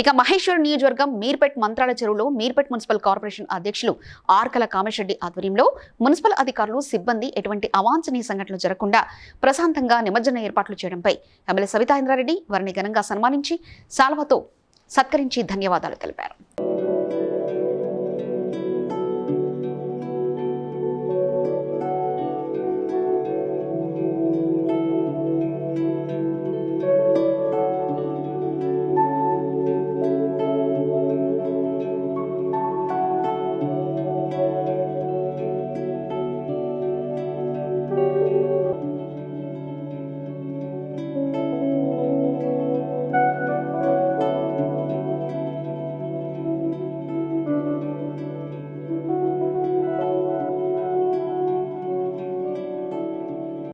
ఇక మహేశ్వర్ నియోజకవర్గం మీర్పేట్ మంత్రాల చెరువులో మీర్పేట్ మున్సిపల్ కార్పొరేషన్ అధ్యక్షులు ఆర్కల కామేశ్వరరెడ్డి ఆధ్వర్యంలో మున్సిపల్ అధికారులు సిబ్బంది ఎటువంటి అవాంఛనీయ సంఘటనలు జరగకుండా ప్రశాంతంగా నిమజ్జన ఏర్పాట్లు చేయడంపై ఎమ్మెల్యే సవితా ఇంద్రారెడ్డి వారిని ఘనంగా సన్మానించి సాల్వతో సత్కరించి ధన్యవాదాలు తెలిపారు.